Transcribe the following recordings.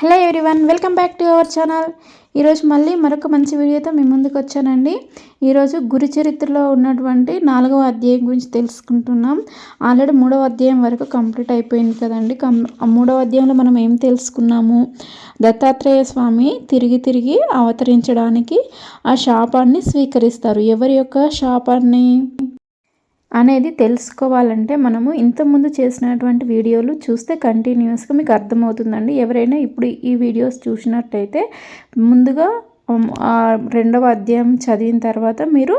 Hello everyone welcome back to our channel. ఈరోజు మళ్ళీ మరొక మంచి వీడియోతో మీ ముందుకు వచ్చానండి. ఈరోజు గురు చరిత్రలో ఉన్నటువంటి నాలుగవ అధ్యాయం గురించి తెలుసుకుంటున్నాం. ఆల్రెడీ మూడవ అధ్యాయం వరకు కంప్లీట్ అయిపోయింది కదండి. కం మూడవ అధ్యాయంలో మనం ఏం తెలుసుకున్నాము? దత్తాత్రేయ స్వామి తిరిగి తిరిగి అవతరించడానికి ఆ శాపాన్ని స్వీకరిస్తారు. ఎవరి యొక్క శాపాన్ని? అనేది తెలుసుకోవాలంటే మనము ఇంతకుముందు చేసినటువంటి వీడియోలు చూస్తే కంటిన్యూస్గా మీకు అర్థమవుతుందండి. ఎవరైనా ఇప్పుడు ఈ వీడియోస్ చూసినట్టయితే ముందుగా రెండవ అధ్యాయం చదివిన తర్వాత మీరు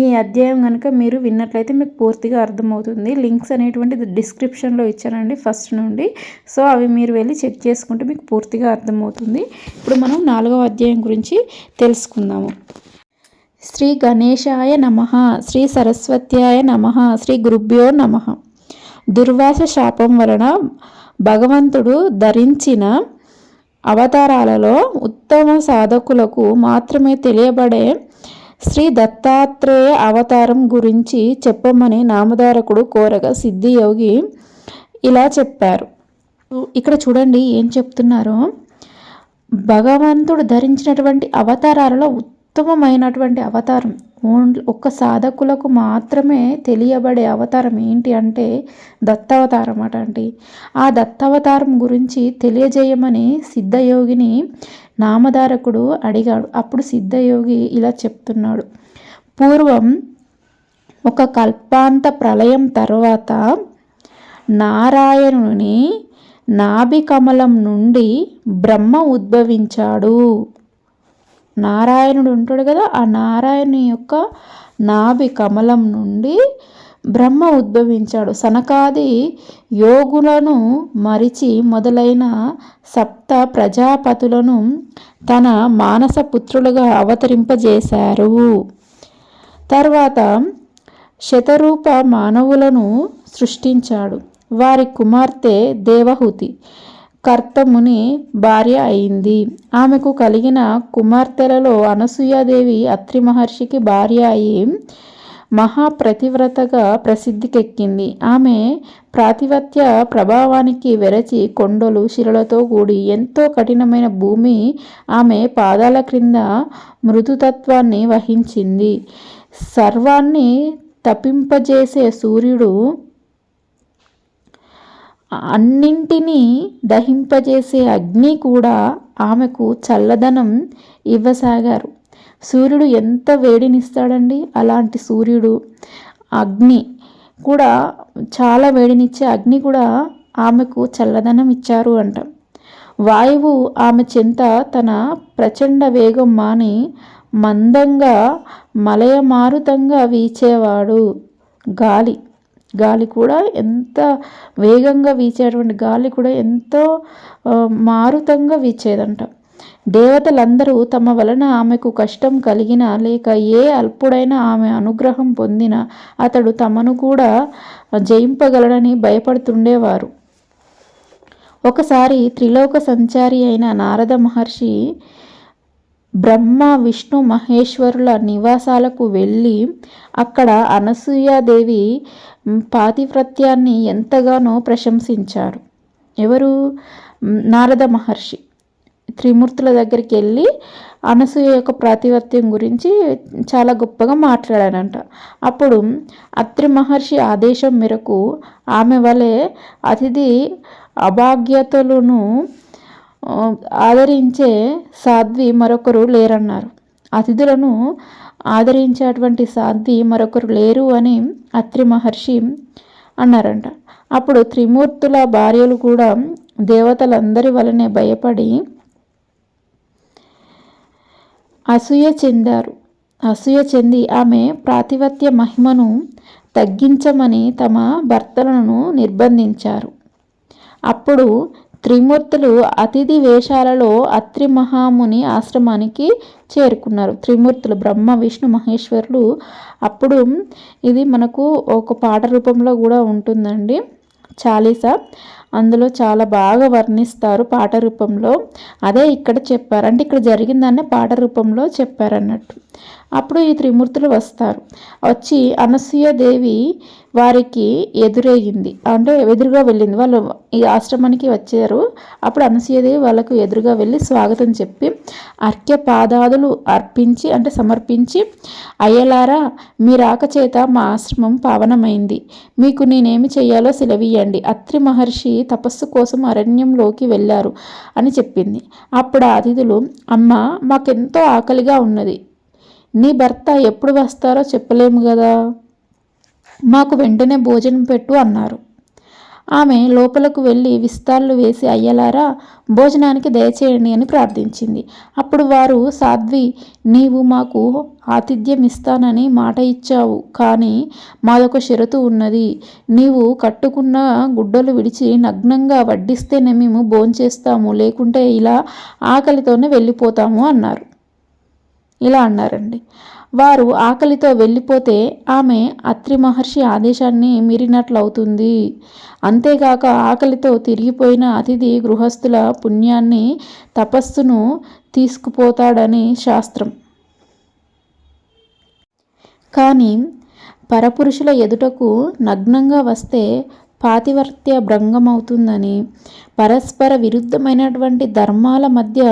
ఈ అధ్యాయం కనుక మీరు విన్నట్లయితే మీకు పూర్తిగా అర్థమవుతుంది. లింక్స్ అనేటువంటిది డిస్క్రిప్షన్లో ఇచ్చానండి ఫస్ట్ నుండి. సో అవి మీరు వెళ్ళి చెక్ చేసుకుంటే మీకు పూర్తిగా అర్థమవుతుంది. ఇప్పుడు మనం నాలుగవ అధ్యాయం గురించి తెలుసుకుందాము. శ్రీ గణేశాయ నమ శ్రీ సరస్వత్యాయ నమ శ్రీ గురుభ్యో నమ. దుర్వాస శాపం వలన భగవంతుడు ధరించిన అవతారాలలో ఉత్తమ సాధకులకు మాత్రమే తెలియబడే శ్రీ దత్తాత్రేయ అవతారం గురించి చెప్పమని నామధారకుడు కోరగా సిద్ధియోగి ఇలా చెప్పారు. ఇక్కడ చూడండి ఏం చెప్తున్నారో. భగవంతుడు ధరించినటువంటి అవతారాలలో ఉత్తమమైనటువంటి అవతారం. ఒక్క సాధకులకు మాత్రమే తెలియబడే అవతారం ఏంటి అంటే దత్తావతారం అట అండి ఆ దత్తావతారం గురించి తెలియజేయమని సిద్ధయోగిని నామధారకుడు అడిగాడు. అప్పుడు సిద్ధయోగి ఇలా చెప్తున్నాడు. పూర్వం ఒక కల్పాంత ప్రళయం తర్వాత నారాయణుని నాభికమలం నుండి బ్రహ్మ ఉద్భవించాడు. నారాయణుడు ఉంటాడు కదా ఆ నారాయణుని యొక్క నాభి కమలం నుండి బ్రహ్మ ఉద్భవించాడు. సనకాది యోగులను మరిచి మొదలైన సప్త ప్రజాపతులను తన మానస పుత్రులుగా అవతరింపజేశారు. తర్వాత శతరూప మానవులను సృష్టించాడు. వారి కుమార్తె దేవహుతి. కర్తముని భార్య అయింది. ఆమెకు కలిగిన కుమార్తెలలో అనసూయాదేవి అత్రి మహర్షికి భార్య అయి మహాప్రతివ్రతగా ప్రసిద్ధికెక్కింది. ఆమె ప్రాతిపత్య ప్రభావానికి వెరచి కొండలు శిలలతో కూడి ఎంతో కఠినమైన భూమి ఆమె పాదాల క్రింద మృదుతత్వాన్ని వహించింది. సర్వాన్ని తప్పింపజేసే సూర్యుడు అన్నింటినీ దహింపజేసే అగ్ని కూడా ఆమెకు చల్లదనం ఇవ్వసాగారు. సూర్యుడు ఎంత వేడినిస్తాడండి? అలాంటి సూర్యుడు అగ్ని కూడా చాలా వేడినిచ్చే అగ్ని కూడా ఆమెకు చల్లదనం ఇచ్చారు అంట. వాయువు ఆమె చెంత తన ప్రచండ వేగం మాని మందంగా మలయమారుతంగా వీచేవాడు గాలి. గాలి కూడా ఎంత వేగంగా వీచేటువంటి గాలి కూడా ఎంతో మారుతంగా వీచేదంట. దేవతలందరూ తమ వలన ఆమెకు కష్టం కలిగిన లేక ఏ అల్పుడైనా ఆమె అనుగ్రహం పొందిన అతడు తమను కూడా జయింపగలడని భయపడుతుండేవారు. ఒకసారి త్రిలోక సంచారి అయిన నారద మహర్షి బ్రహ్మ విష్ణు మహేశ్వరుల నివాసాలకు వెళ్ళి అక్కడ అనసూయాదేవి పాతివ్రత్యాన్ని ఎంతగానో ప్రశంసించారు. ఎవరు? నారద మహర్షి. త్రిమూర్తుల దగ్గరికి వెళ్ళి అనసూయ యొక్క ప్రాతిపత్యం గురించి చాలా గొప్పగా మాట్లాడానంట అప్పుడు అత్రి మహర్షి ఆదేశం మేరకు ఆమె వలె అతిథి అభాగ్యతలను ఆదరించే సాధ్వి మరొకరు లేరన్నారు. అతిథులను ఆదరించేటువంటి సాధ్వి మరొకరు లేరు అని అత్రి మహర్షి అన్నారంట. అప్పుడు త్రిమూర్తుల భార్యలు కూడా దేవతలందరి వలనే భయపడి అసూయ చెందారు. అసూయ చెంది ఆమె ప్రాతిపత్య మహిమను తగ్గించమని తమ భర్తలను నిర్బంధించారు. అప్పుడు త్రిమూర్తులు అతిథి వేషాలలో అత్రి మహాముని ఆశ్రమానికి చేరుకున్నారు. త్రిమూర్తులు బ్రహ్మ విష్ణు మహేశ్వరులు. అప్పుడు ఇది మనకు ఒక పాట రూపంలో కూడా ఉంటుందండి. చాలీసా. అందులో చాలా బాగా వర్ణిస్తారు పాట రూపంలో. అదే ఇక్కడ చెప్పారు. అంటే ఇక్కడ జరిగిందాన్ని పాట రూపంలో చెప్పారన్నట్టు. అప్పుడు ఈ త్రిమూర్తులు వస్తారు. వచ్చి అనసూయదేవి వారికి ఎదురేగింది అంటే ఎదురుగా వెళ్ళింది. వాళ్ళు ఈ ఆశ్రమానికి వచ్చారు. అప్పుడు అనసూయదేవి వాళ్ళకు ఎదురుగా వెళ్ళి స్వాగతం చెప్పి అర్ఘ్య పాదాదులు అర్పించి అంటే సమర్పించి అయ్యలారా మీ రాకచేత మా ఆశ్రమం పావనమైంది. మీకు నేనేమి చేయాలో సెలవీయండి అత్రి మహర్షి తపస్సు కోసం అరణ్యంలోకి వెళ్ళారు అని చెప్పింది. అప్పుడు అతిథులు అమ్మ మాకెంతో ఆకలిగా ఉన్నది. నీ భర్త ఎప్పుడు వస్తారో చెప్పలేము కదా? మాకు వెంటనే భోజనం పెట్టు అన్నారు. ఆమె లోపలకు వెళ్ళి విస్తార్లు వేసి అయ్యలారా భోజనానికి దయచేయండి అని ప్రార్థించింది. అప్పుడు వారు సాధ్వి నీవు మాకు ఆతిథ్యం ఇస్తానని మాట ఇచ్చావు కానీ మాదొక షరతు ఉన్నది. నీవు కట్టుకున్న గుడ్డలు విడిచి నగ్నంగా వడ్డిస్తేనే మేము భోంచేస్తాము లేకుంటే ఇలా ఆకలితోనే వెళ్ళిపోతాము అన్నారు. ఇలా అన్నారండి. వారు ఆకలితో వెళ్ళిపోతే ఆమె అత్రి మహర్షి ఆదేశాన్ని మీరినట్లవుతుంది. అంతేగాక ఆకలితో తిరిగిపోయిన అతిథి గృహస్థుల పుణ్యాన్ని తపస్సును తీసుకుపోతాడని శాస్త్రం. కానీ పరపురుషుల ఎదుటకు నగ్నంగా వస్తే పాతివర్త్య భంగమవుతుందని పరస్పర విరుద్ధమైనటువంటి ధర్మాల మధ్య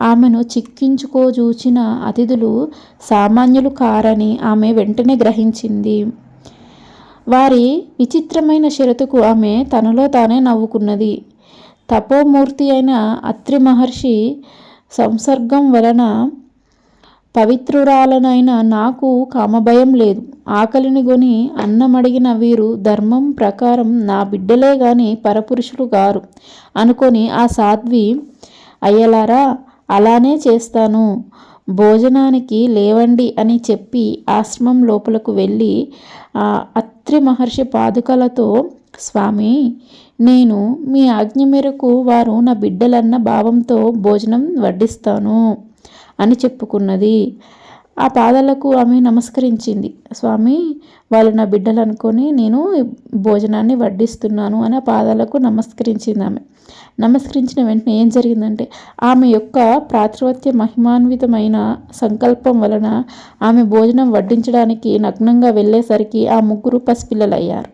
ఆమెను చిక్కించుకోజూచిన అతిథులు సామాన్యులు కారని ఆమె వెంటనే గ్రహించింది. వారి విచిత్రమైన షరతుకు ఆమె తనలో తానే నవ్వుకున్నది. తపోమూర్తి అయిన అత్రి మహర్షి సంసర్గం వలన పవిత్రురాలనైన నాకు కామభయం లేదు. ఆకలిని గొని అన్నమడిగిన వీరు ధర్మం ప్రకారం నా బిడ్డలే గాని పరపురుషులు గారు. అనుకొని ఆ సాధ్వి అయ్యలారా అలానే చేస్తాను. భోజనానికి లేవండి అని చెప్పి ఆశ్రమం లోపలకు వెళ్ళి ఆ అత్రి మహర్షి పాదుకలతో స్వామి నేను మీ ఆజ్ఞ మేరకు వారు నా బిడ్డలన్న భావంతో భోజనం వడ్డిస్తాను. అని చెప్పుకున్నది. ఆ పాదాలకు ఆమె నమస్కరించింది. స్వామి వాళ్ళు నా బిడ్డలు అనుకొని నేను భోజనాన్ని వడ్డిస్తున్నాను అని ఆ పాదాలకు నమస్కరించింది ఆమె. నమస్కరించిన వెంటనే ఏం జరిగిందంటే ఆమె యొక్క ప్రాతివత్య మహిమాన్వితమైన సంకల్పం వలన ఆమె భోజనం వడ్డించడానికి నగ్నంగా వెళ్ళేసరికి ఆ ముగ్గురు పసిపిల్లలయ్యారు.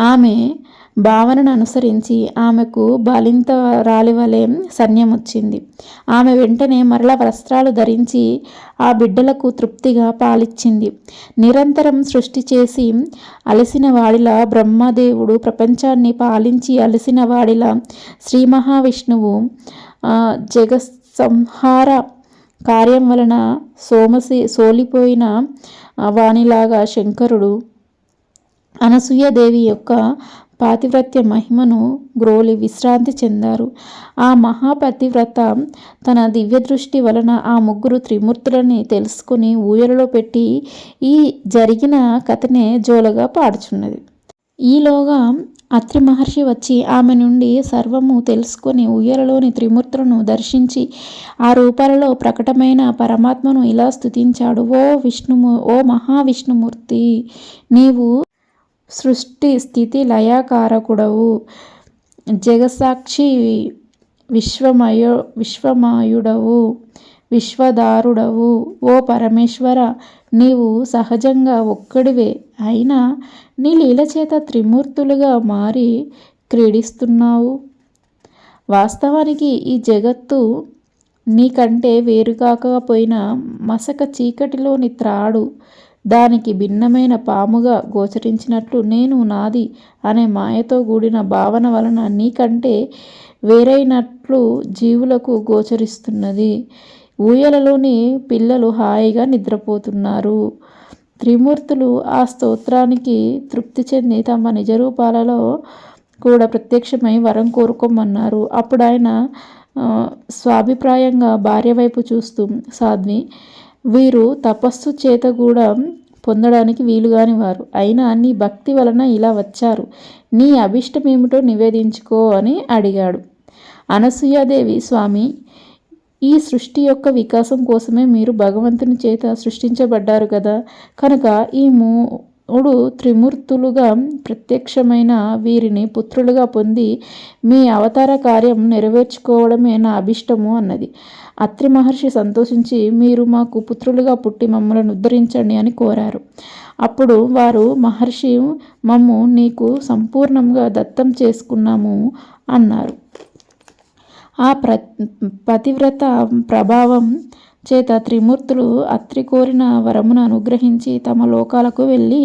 ఆమె భావనను అనుసరించి ఆమెకు బలింత రాలివలే సన్యం వచ్చింది. ఆమె వెంటనే మరల వస్త్రాలు ధరించి ఆ బిడ్డలకు తృప్తిగా పాలిచ్చింది. నిరంతరం సృష్టి చేసి అలసిన వాడిలా బ్రహ్మదేవుడు ప్రపంచాన్ని పాలించి అలసిన వాడిలా శ్రీ మహావిష్ణువు జగసంహార కార్యం వలన సోమసి సోలిపోయిన వాణిలాగా శంకరుడు అనసూయదేవి యొక్క పాతివ్రత్య మహిమను గ్రోలి విశ్రాంతి చెందారు. ఆ మహాపతివ్రత తన దివ్య దృష్టి వలన ఆ ముగ్గురు త్రిమూర్తులని తెలుసుకుని ఊయలలో పెట్టి ఈ జరిగిన కథనే జోలగా పాడుచున్నది. ఈలోగా అత్రి మహర్షి వచ్చి ఆమె నుండి సర్వము తెలుసుకొని ఉయ్యలలోని త్రిమూర్తులను దర్శించి ఆ రూపాలలో ప్రకటమైన పరమాత్మను ఇలా స్థుతించాడు ఓ విష్ణుము ఓ మహావిష్ణుమూర్తి నీవు సృష్టి స్థితి లయకారకుడవు. జగసాక్షి విశ్వమయ విశ్వమాయుడవు విశ్వదారుడవు. ఓ పరమేశ్వర నీవు సహజంగా ఒక్కడివే. అయినా నీ లీలచేత త్రిమూర్తులుగా మారి క్రీడిస్తున్నావు. వాస్తవానికి ఈ జగత్తు నీకంటే వేరుకాకపోయినా మసక చీకటిలోని త్రాడు. దానికి భిన్నమైన పాముగా గోచరించినట్లు నేను నాది అనే మాయతో కూడిన భావన వలన నీకంటే వేరైనట్లు జీవులకు గోచరిస్తున్నది. ఊయలలోని పిల్లలు హాయిగా నిద్రపోతున్నారు. త్రిమూర్తులు ఆ స్తోత్రానికి తృప్తి చెంది తమ నిజరూపాలలో కూడా ప్రత్యక్షమై వరం కోరుకోమన్నారు. అప్పుడు ఆయన స్వాభిప్రాయంగా భార్య వైపు చూస్తూ సాధ్వి వీరు తపస్సు చేత కూడా పొందడానికి వీలుగాని వారు అయినా నీ భక్తి వలన ఇలా వచ్చారు. నీ అభిష్టమేమిటో నివేదించుకో అని అడిగాడు. అనసూయాదేవి స్వామి ఈ సృష్టి యొక్క వికాసం కోసమే మీరు భగవంతుని చేత సృష్టించబడ్డారు కదా. కనుక ఈ మూ మూడు త్రిమూర్తులుగా ప్రత్యక్షమైన వీరిని పుత్రులుగా పొంది మీ అవతార కార్యం నెరవేర్చుకోవడమే నా అభిష్టము అన్నది. అత్రి మహర్షి సంతోషించి మీరు మాకు పుత్రులుగా పుట్టి మమ్మల్ని ఉద్ధరించండి అని కోరారు. అప్పుడు వారు మహర్షి మమ్ము నీకు సంపూర్ణంగా దత్తం చేసుకున్నాము అన్నారు. ఆ ప్ర పతివ్రత ప్రభావం చేత త్రిమూర్తులు అత్రి కోరిన వరమును అనుగ్రహించి తమ లోకాలకు వెళ్ళి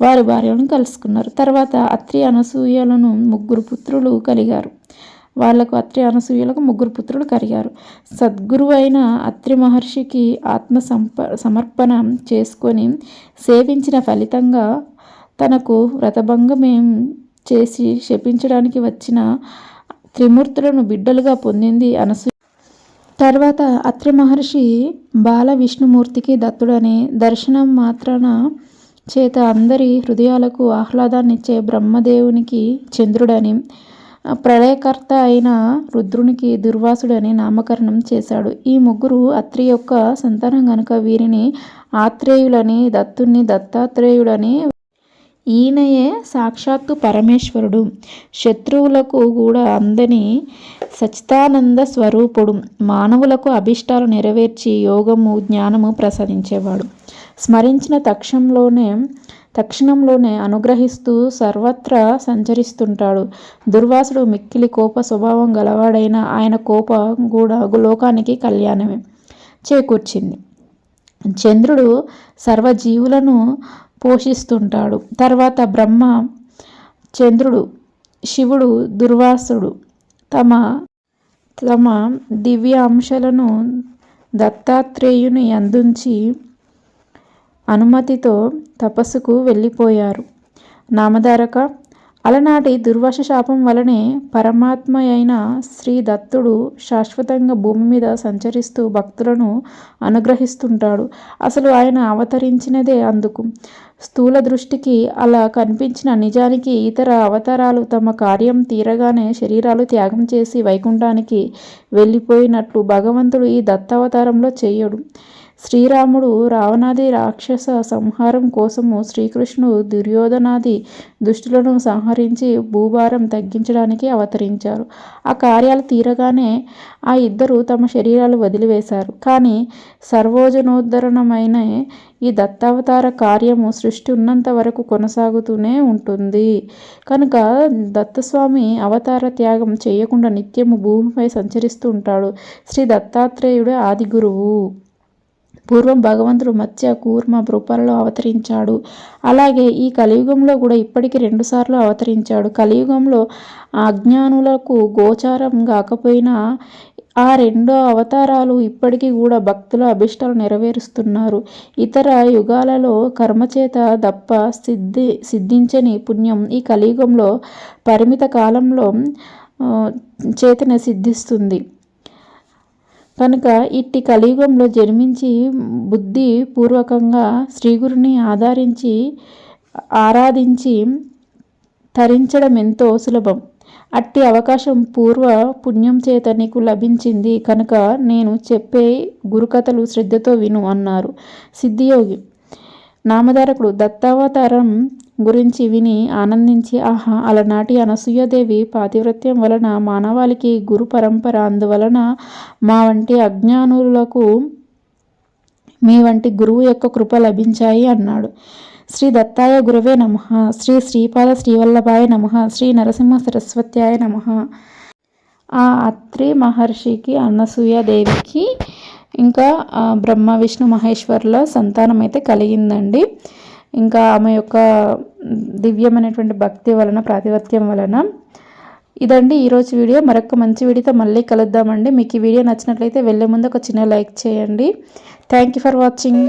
వారి భార్యలను కలుసుకున్నారు. తర్వాత అత్రి అనసూయలను ముగ్గురు పుత్రులు కలిగారు. వాళ్ళకు అత్రి అనసూయలకు ముగ్గురు పుత్రులు కలిగారు. సద్గురు అయిన అత్రి మహర్షికి ఆత్మ సంప సమర్పణ చేసుకొని సేవించిన ఫలితంగా తనకు వ్రతభంగమేం చేసి శపించడానికి వచ్చిన త్రిమూర్తులను బిడ్డలుగా పొందింది అనసూయ తర్వాత అత్రి మహర్షి బాల విష్ణుమూర్తికి దత్తుడని దర్శనం మాత్రాన చేత అందరి హృదయాలకు ఆహ్లాదాన్నిచ్చే బ్రహ్మదేవునికి చంద్రుడని ప్రళయకర్త అయిన రుద్రునికి దుర్వాసుడని నామకరణం చేశాడు. ఈ ముగ్గురు అత్రి యొక్క సంతానం గనుక వీరిని ఆత్రేయులని దత్తుని దత్తాత్రేయుడని ఈయనయే సాక్షాత్తు పరమేశ్వరుడు. శత్రువులకు కూడా అందని సచితానంద స్వరూపుడు. మానవులకు అభిష్టాలు నెరవేర్చి యోగము జ్ఞానము ప్రసాదించేవాడు. స్మరించిన తక్షణంలోనే తక్షణంలోనే అనుగ్రహిస్తూ సర్వత్రా సంచరిస్తుంటాడు. దుర్వాసుడు మిక్కిలి కోప స్వభావం గలవాడైన ఆయన కోప కూడా లోకానికి కళ్యాణమే చేకూర్చింది. చంద్రుడు సర్వజీవులను పోషిస్తుంటాడు. తర్వాత బ్రహ్మ చంద్రుడు శివుడు దుర్వాసుడు తమ తమ దివ్య అంశాలను దత్తాత్రేయుని అందించి అనుమతితో తపస్సుకు వెళ్ళిపోయారు. నామధారక అలనాటి దుర్వాస శాపం వలనే పరమాత్మ అయిన శ్రీ దత్తుడు శాశ్వతంగా భూమి మీద సంచరిస్తూ భక్తులను అనుగ్రహిస్తుంటాడు. అసలు ఆయన అవతరించినదే అందుకు. స్థూల దృష్టికి అలా కనిపించిన నిజానికి ఇతర అవతారాలు తమ కార్యం తీరగానే శరీరాలు త్యాగం చేసి వైకుంఠానికి వెళ్ళిపోయినట్లు భగవంతుడు ఈ దత్తావతారంలో చేయడు. శ్రీరాముడు రావణాది రాక్షస సంహారం కోసము శ్రీకృష్ణుడు దుర్యోధనాది దుష్టులను సంహరించి భూభారం తగ్గించడానికి అవతరించారు. ఆ కార్యాలు తీరగానే ఆ ఇద్దరు తమ శరీరాలు వదిలివేశారు. కానీ సర్వోజనోద్ధరణమైన ఈ దత్తావతార కార్యము సృష్టి ఉన్నంత వరకు కొనసాగుతూనే ఉంటుంది. కనుక దత్తస్వామి అవతార త్యాగం చేయకుండా నిత్యము భూమిపై సంచరిస్తూ ఉంటాడు. శ్రీ దత్తాత్రేయుడు ఆది గురువు పూర్వం భగవంతుడు మత్స్య కూర్మ రూపాలలో అవతరించాడు. అలాగే ఈ కలియుగంలో కూడా ఇప్పటికీ రెండుసార్లు అవతరించాడు. కలియుగంలో అజ్ఞానులకు గోచారం కాకపోయినా ఆ రెండో అవతారాలు ఇప్పటికీ కూడా భక్తుల అభిష్టాలు నెరవేరుస్తున్నారు. ఇతర యుగాలలో కర్మచేత దప్ప సిద్ధి సిద్ధించని పుణ్యం ఈ కలియుగంలో పరిమిత కాలంలో చేతన సిద్ధిస్తుంది. కనుక ఇట్టి కలియుగంలో జన్మించి బుద్ధి పూర్వకంగా శ్రీగురుని ఆధారించి ఆరాధించి తరించడం ఎంతో సులభం. అట్టి అవకాశం పూర్వ పుణ్యం చేత నీకు లభించింది. కనుక నేను చెప్పే గురుకథలు శ్రద్ధతో విను అన్నారు సిద్ధియోగి. నామధారకుడు దత్తావతారం గురించి విని ఆనందించి ఆహా అలనాటి అనసూయదేవి పాతివ్రత్యం వలన మానవాళికి గురు పరంపర అందువలన మా వంటి అజ్ఞానులకు మీ వంటి గురువు యొక్క కృప లభించాయి అన్నాడు. శ్రీ దత్తాయ గురువే నమ. శ్రీ శ్రీపాద శ్రీవల్లభాయ నమ. శ్రీ నరసింహ సరస్వత్యాయ నమ. ఆ అత్రి మహర్షికి దేవికి ఇంకా బ్రహ్మ విష్ణు మహేశ్వర్ల సంతానం అయితే కలిగిందండి. ఇంకా ఆమె యొక్క దివ్యమైనటువంటి భక్తి వలన ప్రాతిపత్యం వలన. ఇదండి ఈరోజు వీడియో. మరొక మంచి వీడియోతో మళ్ళీ కలుద్దామండి. మీకు ఈ వీడియో నచ్చినట్లయితే వెళ్ళే ముందు ఒక చిన్న లైక్ చేయండి. Thank you for watching